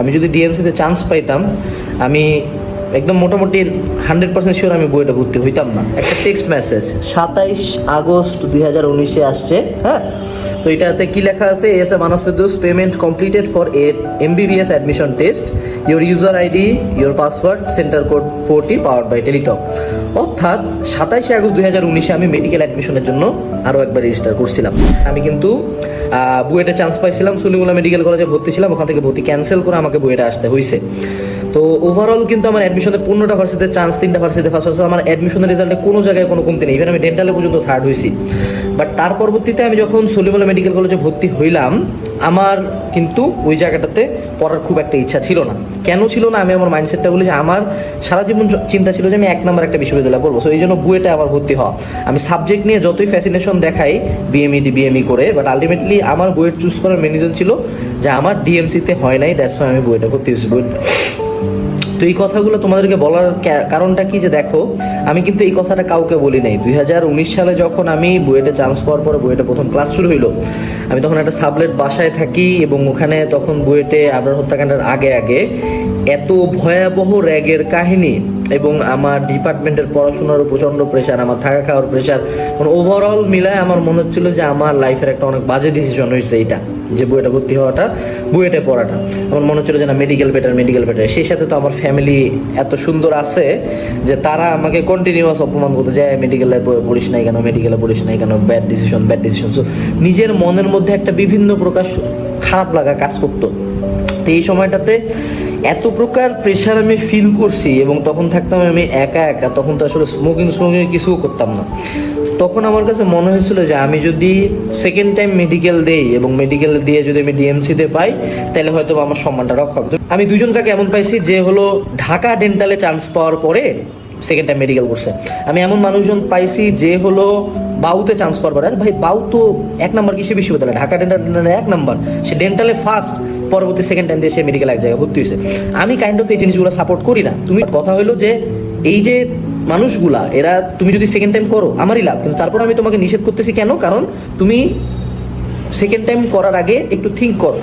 আমি যদি ডিএমসিতে চান্স পাইতাম, আমি একদম মোটামুটি হান্ড্রেড পার্সেন্ট শিওর আমি বইটা ভর্তি হইতাম না। একটা টেক্সট মেসেজ সাতাইশ আগস্ট দুই হাজার উনিশে আসছে হ্যাঁ? তো এটাতে কি লেখা আছে? এস এ Manas payment completed for a MBBS admission test your user ID your password center code forty powered by Teletalk অর্থাৎ সাতাইশে আগস্ট দুই হাজার উনিশে আমি মেডিকেল অ্যাডমিশনের জন্য আরও একবার রেজিস্টার করছিলাম। আমি কিন্তু বুয়েটে চান্স পাইছিলাম, সুলিমুল্লাহ মেডিকেল কলেজে ভর্তি ছিলাম, ওখান থেকে ভর্তি ক্যান্সেল করে আমাকে বুয়েটে আসতে হয়েছে তো ওভারঅল কিন্তু আমার অ্যাডমিশনে পনেরোটা ভার্সিতে চান্স তিনটা ভার্সিতে ফার্স্ট আমার অ্যাডমিশনের রেজাল্টে কোনো জায়গায় কোনো কমতি নেই। ইভেন আমি ডেন্টালে পর্যন্ত থার্ড হয়েছি বাট তার পরবর্তীতে আমি যখন সলিমুল্লাহ মেডিকেল কলেজে ভর্তি হইলাম, আমার কিন্তু ওই জায়গাটাতে পড়ার খুব একটা ইচ্ছা ছিল না। কেন ছিল না? আমি আমার মাইন্ডসেটটা বলি যে আমার সারা জীবন চিন্তা ছিল যে আমি এক নম্বর একটা বিশ্ববিদ্যালয়ে পড়ব। সো এই জন্য বুয়েটে আবার ভর্তি হওয়া। আমি সাবজেক্ট নিয়ে যতই ফ্যাসিনেশন দেখাই বিএমই ডি বিএমই করে বাট আলটিমেটলি আমার বুয়েট চুজ করার মেন রিজন ছিল যে আমার ডিএমসিতে হয় নাই দ্যাটস আমি বুয়েটে ভর্তি হয়েছি। বুয়েট তো এই কথাগুলো তোমাদেরকে বলার কারণটা কি যে দেখো, আমি কিন্তু এই কথাটা কাউকে বলি নাই। দুই হাজার উনিশ সালে যখন আমি বুয়েটে চান্স পাওয়ার পরে বুয়েটে প্রথম ক্লাস শুরু হইল, আমি তখন একটা সাবলেট বাসায় থাকি এবং ওখানে তখন বুয়েটে আবরার হত্যাকাণ্ডের আগে আগে এত ভয়াবহ র্যাগের কাহিনী এবং আমার ডিপার্টমেন্টের পড়াশোনারও প্রচণ্ড প্রেশার আমার থাকা খাওয়ার প্রেশার মানে ওভারঅল মিলায় আমার মনে হচ্ছিল যে আমার লাইফের একটা অনেক বাজে ডিসিশন হয়েছে এটা যে বুয়েটে ভর্তি হওয়াটা, বুয়েটে পড়াটা। আমার মনে হচ্ছিল যে না মেডিকেল বেটার মেডিকেল বেটার সেই সাথে তো আমার ফ্যামিলি এত সুন্দর আছে যে তারা আমাকে কন্টিনিউয়াস অপমান করতে যায় মেডিকেলে পড়িস নাই কেন? মেডিকেলে পড়িস নাই কেন? Bad decision bad decision so নিজের মনের মধ্যে একটা বিভিন্ন প্রকার খারাপ লাগা কাজ করতো। তো এই সময়টাতে এত প্রকার প্রেশার আমি ফিল করছি এবং তখন থাকতাম আমি একা একা, তখন তো আসলে স্মোকিং স্মোকিং কিছুও করতাম না। তখন আমার কাছে মনে হয়েছিল যে আমি যদি সেকেন্ড টাইম মেডিকেল দেই এবং মেডিকেল দিয়ে যদি আমি ডিএমসিতে পাই, তাহলে হয়তো আমার সম্মানটা রক্ষা হবে। আমি দুজন কাকে এমন পাইছি যে হলো ঢাকা ডেন্টালে চান্স পাওয়ার পরে সেকেন্ড টাইম মেডিকেল করছে। আমি এমন মানুষজন পাইছি যে হলো বাউতে চান্স পাওয়ার পরে, আরে ভাই, বাউ তো এক নাম্বার কিসে বিশ্ববিদ্যালয়, ঢাকা ডেন্টাল এক নাম্বার, সে ডেন্টালে ফার্স্ট পরবর্তী সেকেন্ড টাইম দিয়ে সে মেডিকেল এক জায়গায় ভর্তি হয়েছে। আমি কাইন্ড অফ এই জিনিসগুলো সাপোর্ট করি না। তুমি কথা হলো যে, এই যে মানুষগুলা, এরা তুমি যদি সেকেন্ড টাইম করো, আমারই লাভ। কিন্তু তারপর আমি তোমাকে নিষেধ করতেছি কেন? কারণ তুমি সেকেন্ড টাইম করার আগে একটু থিঙ্ক করো।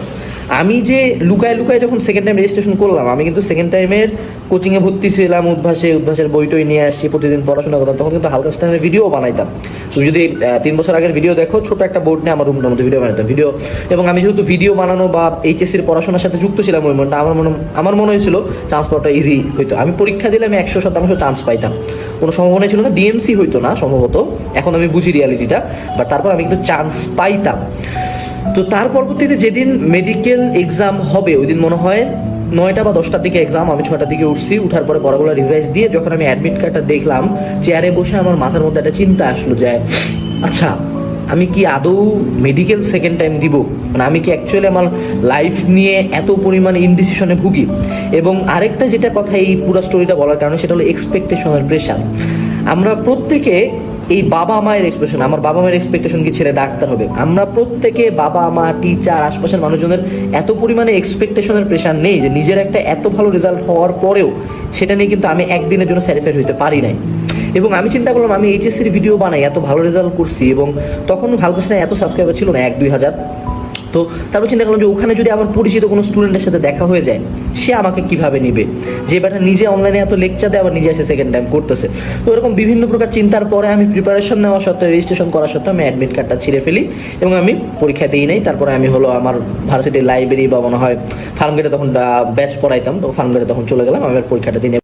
আমি যে লুকায় লুকায় যখন সেকেন্ড টাইম রেজিস্ট্রেশন করলাম, আমি কিন্তু সেকেন্ড টাইমের কোচিংয়ে ভর্তি ছিলাম, উদ্ভাসে, উদ্ভাসের বই টই নিয়ে আসছি, প্রতিদিন পড়াশোনা করতাম, তখন কিন্তু হালকা স্ট্যান্ডের ভিডিও বানাইতাম। তুমি যদি তিন বছর আগের ভিডিও দেখো ছোট একটা বোর্ড নিয়ে আমার রুমটার মধ্যে ভিডিও বানাইতাম ভিডিও এবং আমি যেহেতু ভিডিও বানানো বা এইচএসসির পড়াশোনার সাথে যুক্ত ছিলাম ওই মনটা, আমার মনে আমার মনে হয়েছিল চান্স পাওয়াটা ইজি হইতো। আমি পরীক্ষা দিলে আমি একশো শতাংশ চান্স পাইতাম। কোনো সম্ভাবনা ছিল না ডিএমসি হইতো না সম্ভবত। এখন আমি বুঝি রিয়ালিটিটা বাট তারপর আমি কিন্তু চান্স পাইতাম। তো তার পরবর্তীতে যেদিন মেডিকেল এক্সাম হবে ওই দিন মনে হয় নয়টা বা দশটার দিকে এক্সাম আমি ছটার দিকে উঠছি, উঠার পরে পড়াগুলো রিভাইজ দিয়ে যখন আমি অ্যাডমিট কার্ডটা দেখলাম চেয়ারে বসে আমার মাথার মধ্যে একটা চিন্তা আসলো যে আচ্ছা আমি কি আদৌ মেডিকেল সেকেন্ড টাইম দিব? মানে আমি কি অ্যাকচুয়ালি আমার লাইফ নিয়ে এত পরিমাণে ইনডিসিশনে ভুগি? এবং আরেকটা যেটা কথা এই পুরো স্টোরিটা বলার কারণে, সেটা হলো এক্সপেকটেশনের প্রেশার আমরা প্রত্যেকে এই বাবা মায়ের এক্সপ্রেশন আমার বাবা মায়ের এক্সপেকটেশন কি ছেলে ডাক্তার হবে? আমরা প্রত্যেকে বাবা মা টিচার আশপাশের মানুষজনের এত পরিমাণে এক্সপেকটেশনের প্রেশার নেই যে নিজের একটা এত ভালো রেজাল্ট হওয়ার পরেও সেটা নিয়ে কিন্তু আমি একদিনের জন্য স্যাটিসফাইড হইতে পারি নাই। এবং আমি চিন্তা করলাম, আমি এইচএসসির ভিডিও বানাই, এত ভালো রেজাল্ট করছি এবং তখন হালকাসনা এত সাবস্ক্রাইবার ছিল না, এক দুই হাজার। তো তারপর চিন্তা করলাম যে ওখানে যদি আমার পরিচিত কোনো স্টুডেন্টের সাথে দেখা হয়ে যায়, সে আমাকে কীভাবে নিবে? যে ব্যাটা নিজে অনলাইনে এত লেকচার দেয়, আবার নিজে এসে সেকেন্ড টাইম করতেছে। তো এরকম বিভিন্ন প্রকার চিন্তার পরে আমি প্রিপারেশন নেওয়া সত্ত্বেও রেজিস্ট্রেশন করা সত্ত্বেও আমি অ্যাডমিট কার্ডটা ছিঁড়ে ফেলি এবং আমি পরীক্ষা দিই নাই। তারপরে আমি হলো আমার ভার্সিটির লাইব্রেরি বা মনে হয় ফার্মগেটে তখন ব্যাচ পড়াইতাম, তো ফার্মগেটে তখন চলে গেলাম, আমি আমার পরীক্ষাটা দিনে